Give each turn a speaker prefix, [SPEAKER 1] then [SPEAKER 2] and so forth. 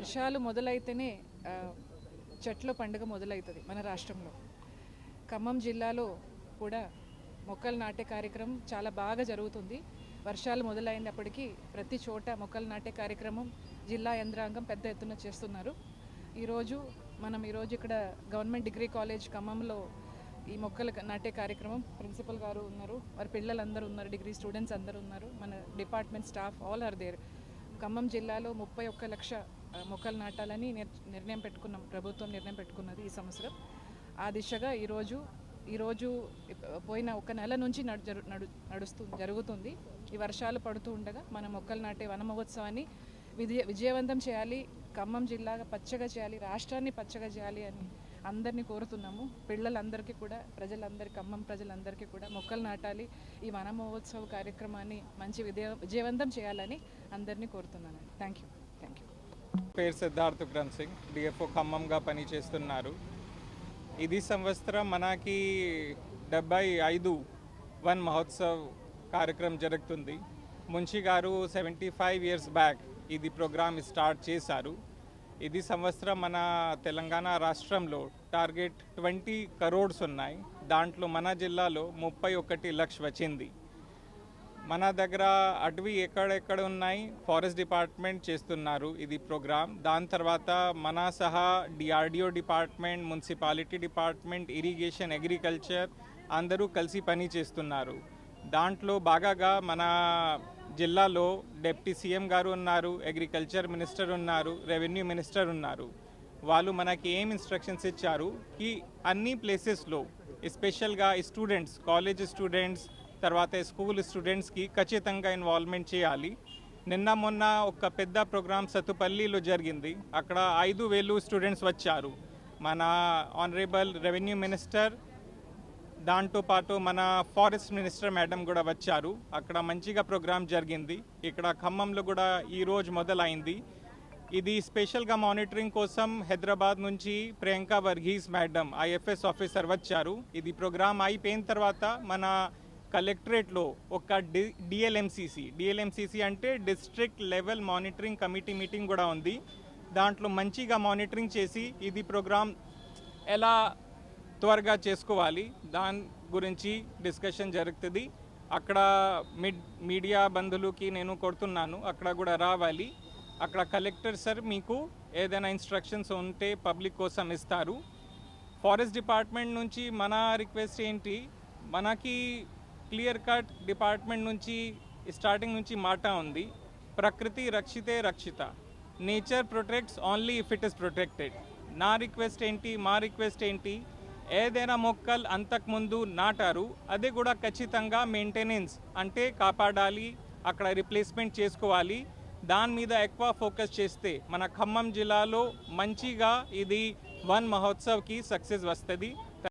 [SPEAKER 1] వర్షాలు మొదలైతేనే చెట్ల పండుగ మొదలవుతుంది మన రాష్ట్రంలో. ఖమ్మం జిల్లాలో కూడా మొక్కలు నాటే కార్యక్రమం చాలా బాగా జరుగుతుంది. వర్షాలు మొదలైనప్పటికీ ప్రతి చోట మొక్కలు నాటే కార్యక్రమం జిల్లా యంత్రాంగం పెద్ద ఎత్తున చేస్తున్నారు. ఈరోజు మనం ఈరోజు ఇక్కడ గవర్నమెంట్ డిగ్రీ కాలేజ్ ఖమ్మంలో ఈ మొక్కలు నాటే కార్యక్రమం ప్రిన్సిపల్ గారు ఉన్నారు వారి పిల్లలందరూ ఉన్నారు డిగ్రీ స్టూడెంట్స్ అందరూ ఉన్నారు మన department staff all are there. Khammam జిల్లాలో ముప్పై ఒక్క లక్ష మొక్కలు నాటాలని నిర్- నిర్ణయం పెట్టుకున్నాం. ప్రభుత్వం నిర్ణయం పెట్టుకున్నది ఈ సంవత్సరం. ఆ దిశగా ఈరోజు ఈరోజు పోయిన ఒక నెల నుంచి నడు జరు- నడు నడుస్తూ జరుగుతుంది. ఈ వర్షాలు పడుతూ ఉండగా మన మొక్కలు నాటే వన మహోత్సవాన్ని విజయ విజయవంతం చేయాలి. ఖమ్మం జిల్లాగా పచ్చగా చేయాలి. రాష్ట్రాన్ని పచ్చగా చేయాలి అని అందరినీ కోరుతున్నాము. పిల్లలందరికీ కూడా ప్రజలందరికీ ఖమ్మం ప్రజలందరికీ కూడా మొక్కలు నాటాలి. ఈ వన మహోత్సవ కార్యక్రమాన్ని మంచి విజయ విజయవంతం చేయాలని అందరినీ కోరుతున్నాను థ్యాంక్ యూ థ్యాంక్ యూ
[SPEAKER 2] పేరు సిద్ధార్థ్ ఉగ్రం సింగ్ డిఎఫ్ఓ ఖమ్మంగా పనిచేస్తున్నారు. ఇది సంవత్సరం మనకి డెబ్బై ఐదు వన్ మహోత్సవ్ కార్యక్రమం జరుగుతుంది. Munshi garu seventy five years back ఇది ప్రోగ్రామ్ స్టార్ట్ చేశారు. ఇది సంవత్సరం మన తెలంగాణ రాష్ట్రంలో టార్గెట్ ట్వంటీ కరోడ్స్ ఉన్నాయి. దాంట్లో మన జిల్లాలో ముప్పై ఒకటి లక్ష వచ్చింది. మన దగ్గర అటవీ ఎక్కడెక్కడ ఉన్నాయి? ఫారెస్ట్ డిపార్ట్మెంట్ చేస్తున్నారు ఇది ప్రోగ్రామ్. దాని తర్వాత మన సహా DRDO department municipality department irrigation agriculture అందరూ కలిసి పని చేస్తున్నారు. దాంట్లో బాగాగా మన జిల్లాలో డిప్యూటీ సీఎం గారు ఉన్నారు అగ్రికల్చర్ మినిస్టర్ ఉన్నారు రెవెన్యూ మినిస్టర్ ఉన్నారు. వాళ్ళు మనకి ఏం ఇన్స్ట్రక్షన్స్ ఇచ్చారు? కి అన్ని ప్లేసెస్లో ఎస్పెషల్గా స్టూడెంట్స్ కాలేజ్ స్టూడెంట్స్ తర్వాత స్కూల్ స్టూడెంట్స్కి ఖచ్చితంగా ఇన్వాల్వ్మెంట్ చేయాలి. నిన్న మొన్న ఒక పెద్ద ప్రోగ్రామ్ సత్తుపల్లిలో జరిగింది. అక్కడ ఐదు వేలు స్టూడెంట్స్ వచ్చారు. మన ఆనరేబుల్ రెవెన్యూ మినిస్టర్ దాంతో పాటు మన ఫారెస్ట్ మినిస్టర్ మేడం కూడా వచ్చారు. అక్కడ మంచిగా ప్రోగ్రామ్ జరిగింది. ఇక్కడ ఖమ్మంలో కూడా ఈ రోజు మొదలైంది. ఇది స్పెషల్గా మానిటరింగ్ కోసం హైదరాబాద్ నుంచి Priyanka Varghese madam IFS officer వచ్చారు. ఇది ప్రోగ్రామ్ అయిపోయిన తర్వాత మన కలెక్టరేట్లో ఒక డి డిఎల్ఎంసిసి డిఎల్ఎంసిసి అంటే district level monitoring committee meeting కూడా ఉంది. దాంట్లో మంచిగా మానిటరింగ్ చేసి ఇది ప్రోగ్రామ్ ఎలా త్వరగా చేసుకోవాలి దాని గురించి డిస్కషన్ జరుగుతుంది. అక్కడ మిడ్ మీడియా బంధువులకి నేను కొడుతున్నాను అక్కడ కూడా రావాలి. అక్కడ కలెక్టర్ సార్ మీకు ఏదైనా ఇన్స్ట్రక్షన్స్ ఉంటే పబ్లిక్ కోసం ఇస్తారు. ఫారెస్ట్ డిపార్ట్మెంట్ నుంచి మన రిక్వెస్ట్ ఏంటి మనకి క్లియర్ కట్ డిపార్ట్మెంట్ నుంచి స్టార్టింగ్ నుంచి మాట ఉంది. ప్రకృతి రక్షితే రక్షిత. Nature protects only if it is protected. నా రిక్వెస్ట్ ఏంటి మా రిక్వెస్ట్ ఏంటి? ఏదైనా మొక్కలు అంతకుముందు నాటారు అది కూడా ఖచ్చితంగా మెయింటెనెన్స్ అంటే కాపాడాలి అక్కడ రిప్లేస్మెంట్ చేసుకోవాలి. దాని మీద ఎక్కువ ఫోకస్ చేస్తే మన ఖమ్మం జిల్లాలో మంచిగా ఇది వన్ మహోత్సవ్కి సక్సెస్ వస్తుంది.